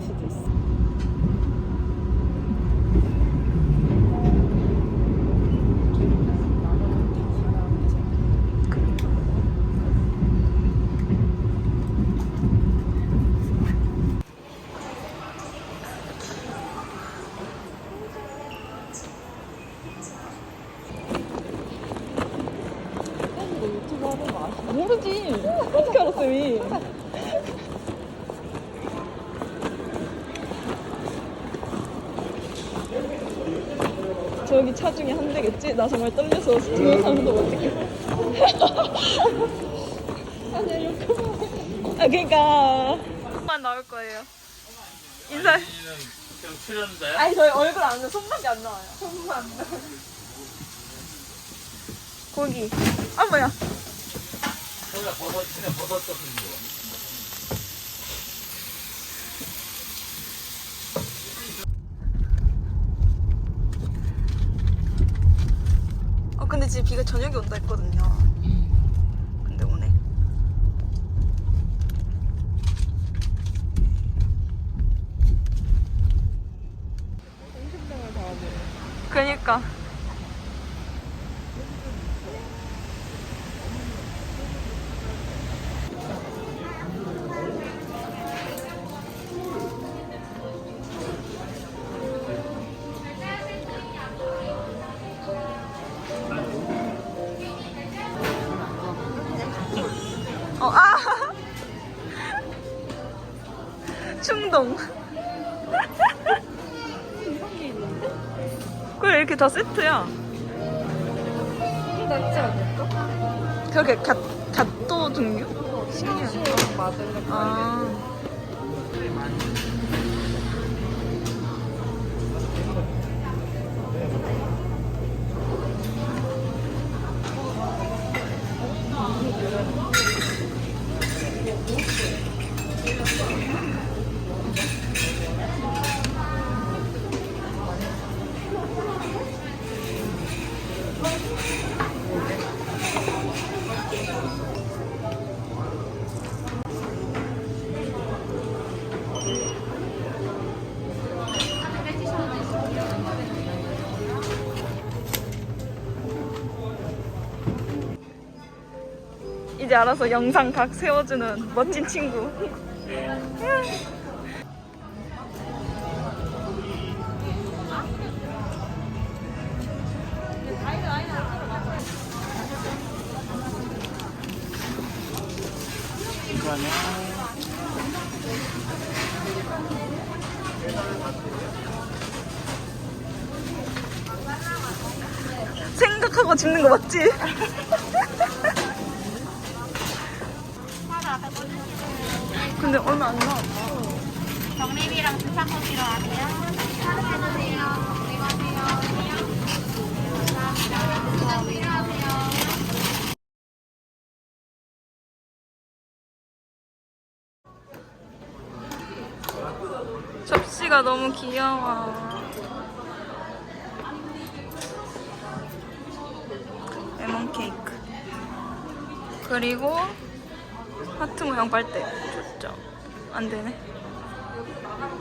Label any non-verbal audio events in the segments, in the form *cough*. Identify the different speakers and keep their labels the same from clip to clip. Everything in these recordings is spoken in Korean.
Speaker 1: 볼 수도 있어. 모르지. 어떻게 알았어, 이? 저기 차 중에 한 대겠지? 나 정말 떨려서 동영상도 못 찍겠어. *laughs* 아니, 이렇게 아, 그니까.
Speaker 2: 만 나올 거예요. 인사.
Speaker 3: 출연자야?
Speaker 1: 아니, 저희 얼굴 안 나와요. 손밖에 안 나와요. 손만 안 나와요.
Speaker 2: 고기. 아 뭐야?
Speaker 3: 혼자 버섯 치네 버섯 같은 거.
Speaker 2: 어 근데 지금 비가 저녁에 온다 했거든요. 근데 오네. 그니까. 어, 아! 충동. 그래, 이렇게 다 세트야.
Speaker 1: 이게 낫지 않을까?
Speaker 2: 그렇게 갓, 갓도 등류?
Speaker 1: 시원시원 맞을래.
Speaker 2: 아. 이제 알아서 영상 각 세워주는 멋진 친구. 생각하고 집는 거 맞지? 근데 얼마 안 나왔다.
Speaker 4: 정립이랑 주차권 필요하세요? 해주세요. 안녕하세요. 감사합니다. 필요하세요.
Speaker 2: 접시가 너무 귀여워. 레몬 케이크. 그리고 하트 모양 빨대 줬죠. 안 되네.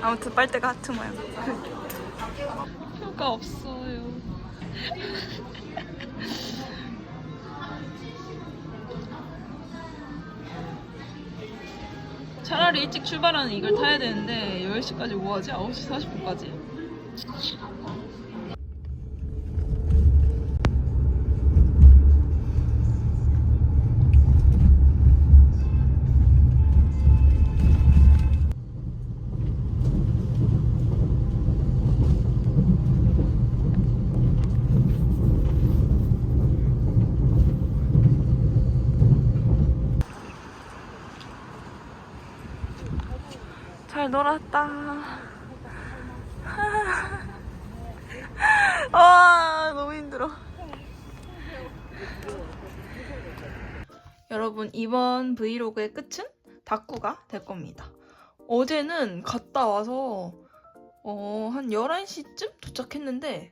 Speaker 2: 아무튼 빨대가 하트 모양. 표가 없어요. 차라리 일찍 출발하는 이걸 타야 되는데 10시까지 뭐하지? 9시 40분까지? 놀았다. 아, *laughs* 너무 힘들어. 여러분, 이번 브이로그의 끝은 닭구가 될 겁니다. 어제는 갔다 와서 어, 한 11시쯤 도착했는데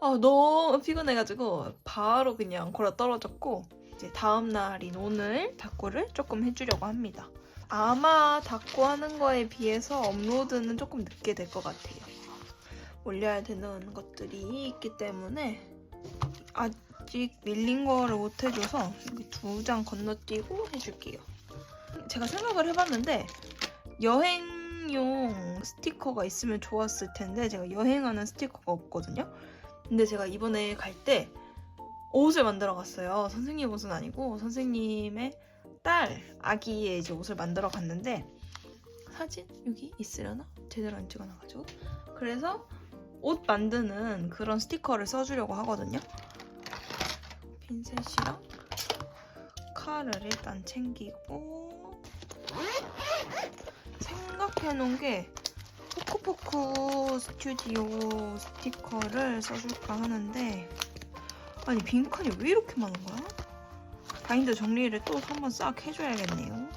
Speaker 2: 아, 너무 피곤해가지고 바로 그냥 걸어 떨어졌고 이제 다음 날인 오늘 닭고를 조금 해주려고 합니다. 아마 닭고 하는 거에 비해서 업로드는 조금 늦게 될 것 같아요. 올려야 되는 것들이 있기 때문에 아직 밀린 거를 못 해줘서 두 장 건너뛰고 해줄게요. 제가 생각을 해봤는데 여행용 스티커가 있으면 좋았을 텐데 제가 여행하는 스티커가 없거든요. 근데 제가 이번에 갈 때 옷을 만들어 갔어요. 선생님 옷은 아니고 선생님의 딸 아기의 이제 옷을 만들어 갔는데 사진 여기 있으려나? 제대로 안 찍어놔가지고 그래서 옷 만드는 그런 스티커를 써주려고 하거든요. 핀셋이랑 칼을 일단 챙기고 생각해놓은 게 포크포크 스튜디오 스티커를 써줄까 하는데 아니 빈칸이 왜 이렇게 많은 거야? 바인더 정리를 또 한번 싹 해줘야겠네요.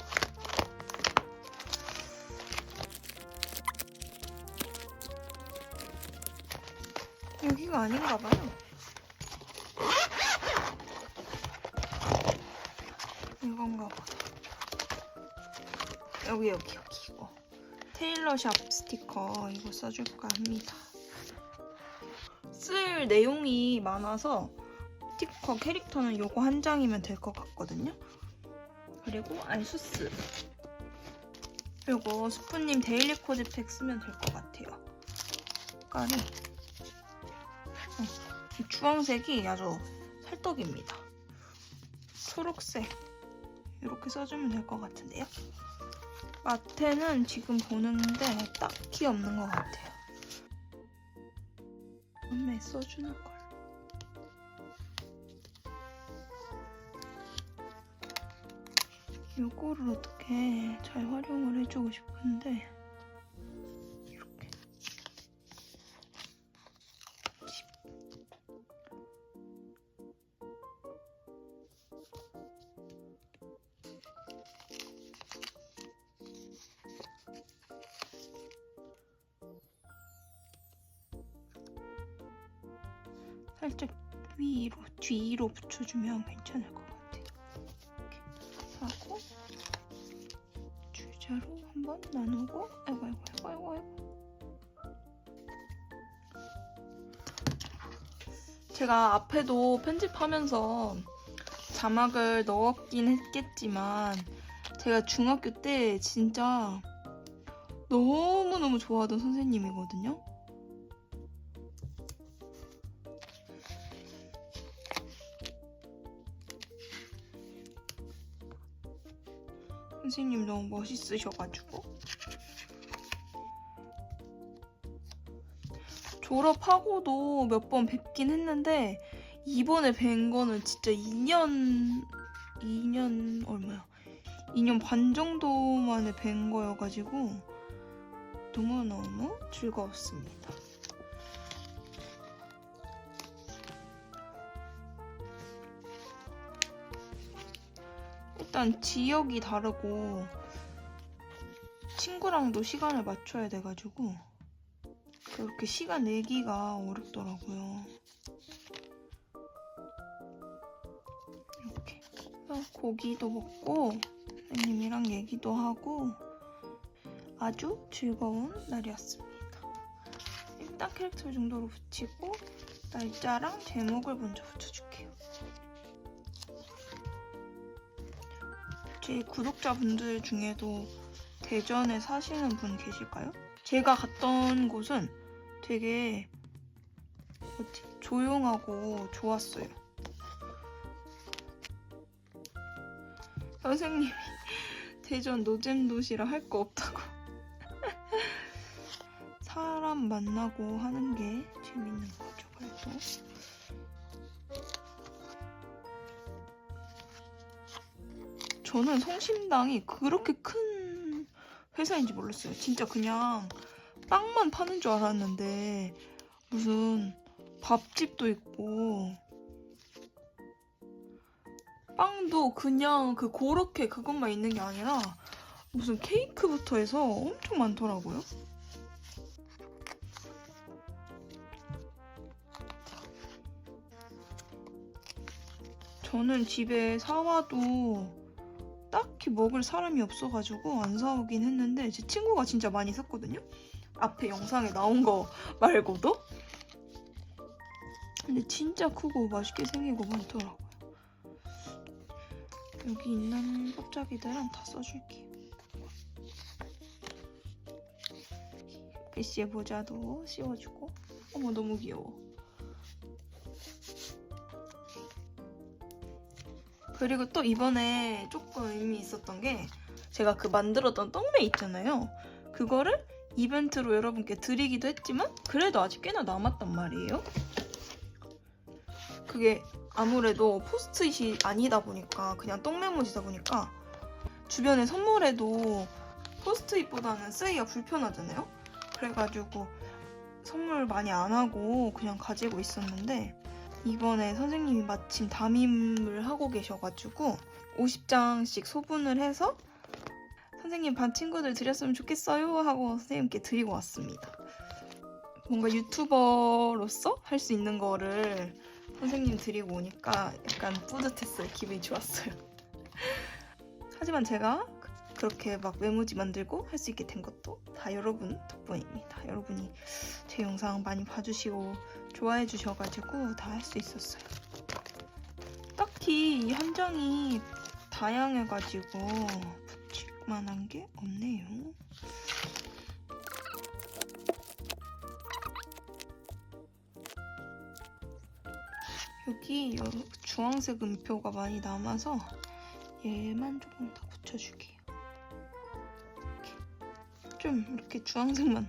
Speaker 2: 여기가 아닌가 봐요. 이건가 보다. 여기 여기 여기 이거. 테일러샵 스티커 이거 써줄까 합니다. 쓸 내용이 많아서 스티커 캐릭터는 요거 한 장이면 될 것 같거든요. 그리고 알수스. 요거 스프님 데일리 코디팩 쓰면 될 것 같아요. 색깔이 어, 이 주황색이 아주 살떡입니다. 초록색 이렇게 써주면 될 것 같은데요. 마테는 지금 보는데 딱히 없는 것 같아요. 다음에 써주는 걸. 요거를 어떻게 잘 활용을 해주고 싶은데 이렇게 살짝 위로 뒤로 붙여주면 괜찮을 것 같아요. 한번 나누고 아이고 아이고 아이고 아이고 제가 앞에도 편집하면서 자막을 넣었긴 했겠지만 제가 중학교 때 진짜 너무너무 좋아하던 선생님이거든요. 선생님 너무 멋있으셔가지고 졸업하고도 몇 번 뵙긴 했는데 이번에 뵌 거는 진짜 2년 2년 얼마야 2년 반 정도 만에 뵌 거여가지고 너무너무 즐거웠습니다. 일단 지역이 다르고 친구랑도 시간을 맞춰야 돼가지고 그렇게 시간 내기가 어렵더라고요. 이렇게 고기도 먹고 선생님이랑 얘기도 하고 아주 즐거운 날이었습니다. 일단 캐릭터 정도로 붙이고 날짜랑 제목을 먼저 붙여줄게요. 제 구독자분들 중에도 대전에 사시는 분 계실까요? 제가 갔던 곳은 되게? 조용하고 좋았어요. 선생님이 *laughs* 대전 노잼 도시라 할 거 없다고. *laughs* 사람 만나고 하는 게 재밌는 거죠, 그래도. 저는 성심당이 그렇게 큰 회사인지 몰랐어요. 진짜 그냥 빵만 파는 줄 알았는데 무슨 밥집도 있고 빵도 그냥 그 고렇게 그것만 있는 게 아니라 무슨 케이크부터 해서 엄청 많더라고요. 저는 집에 사와도 딱히 먹을 사람이 없어가지고 안 사오긴 했는데 제 친구가 진짜 많이 샀거든요. 앞에 영상에 나온 거 *laughs* 말고도. 근데 진짜 크고 맛있게 생기고 많더라고요. 여기 있는 껍데기들은 다 써줄게요. 글씨의 모자도 씌워주고. 어머 너무 귀여워. 그리고 또 이번에 조금 의미 있었던 게 제가 그 만들었던 떡메 있잖아요. 그거를 이벤트로 여러분께 드리기도 했지만 그래도 아직 꽤나 남았단 말이에요. 그게 아무래도 포스트잇이 아니다 보니까 그냥 떡메모지다 보니까 주변에 선물해도 포스트잇보다는 쓰기가 불편하잖아요. 그래가지고 선물 많이 안 하고 그냥 가지고 있었는데 이번에 선생님이 마침 담임을 하고 계셔가지고 50장씩 소분을 해서 선생님 반 친구들 드렸으면 좋겠어요 하고 선생님께 드리고 왔습니다. 뭔가 유튜버로서 할 수 있는 거를 선생님 드리고 오니까 약간 뿌듯했어요. 기분이 좋았어요. *laughs* 하지만 제가 그렇게 막 메모지 만들고 할 수 있게 된 것도 다 여러분 덕분입니다. 여러분이 제 영상 많이 봐주시고 좋아해 주셔가지고 다 할 수 있었어요. 딱히 이 함정이 다양해가지고 붙일 만한 게 없네요. 여기 여- 주황색 음표가 많이 남아서 얘만 조금 더 붙여줄게요. 좀 이렇게 주황색만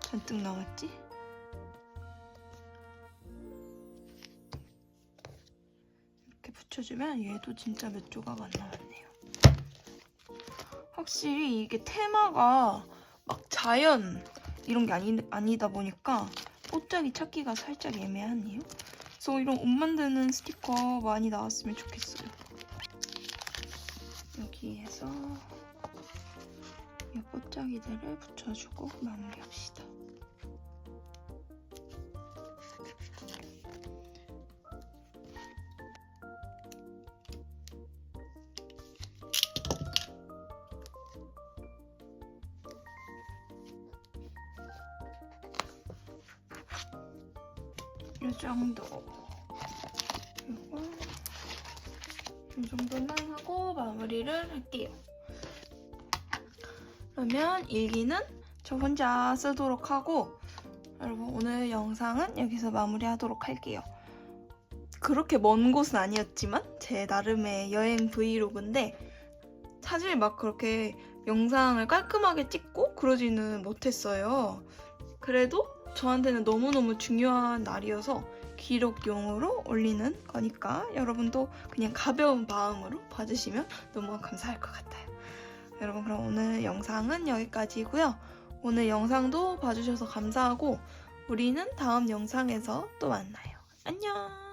Speaker 2: 잔뜩 남았지? 이렇게 붙여주면 얘도 진짜 몇 조각 안 남았네요. 확실히 이게 테마가 막 자연 이런 게 아니, 아니다 보니까 꽃짝이 찾기가 살짝 애매하네요. 그래서 이런 옷 만드는 스티커 많이 나왔으면 좋겠어요. 여기에서 이 꽃짝이들을 붙여주고 마무리합시다. 이 정도. 그리고 이 정도만 하고 마무리를 할게요. 그러면 일기는 저 혼자 쓰도록 하고 여러분 오늘 영상은 여기서 마무리하도록 할게요. 그렇게 먼 곳은 아니었지만 제 나름의 여행 브이로그인데 사실 막 그렇게 영상을 깔끔하게 찍고 그러지는 못했어요. 그래도 저한테는 너무너무 중요한 날이어서 기록용으로 올리는 거니까 여러분도 그냥 가벼운 마음으로 봐주시면 너무 감사할 것 같아요. 여러분 그럼 오늘 영상은 여기까지고요. 오늘 영상도 봐주셔서 감사하고 우리는 다음 영상에서 또 만나요. 안녕.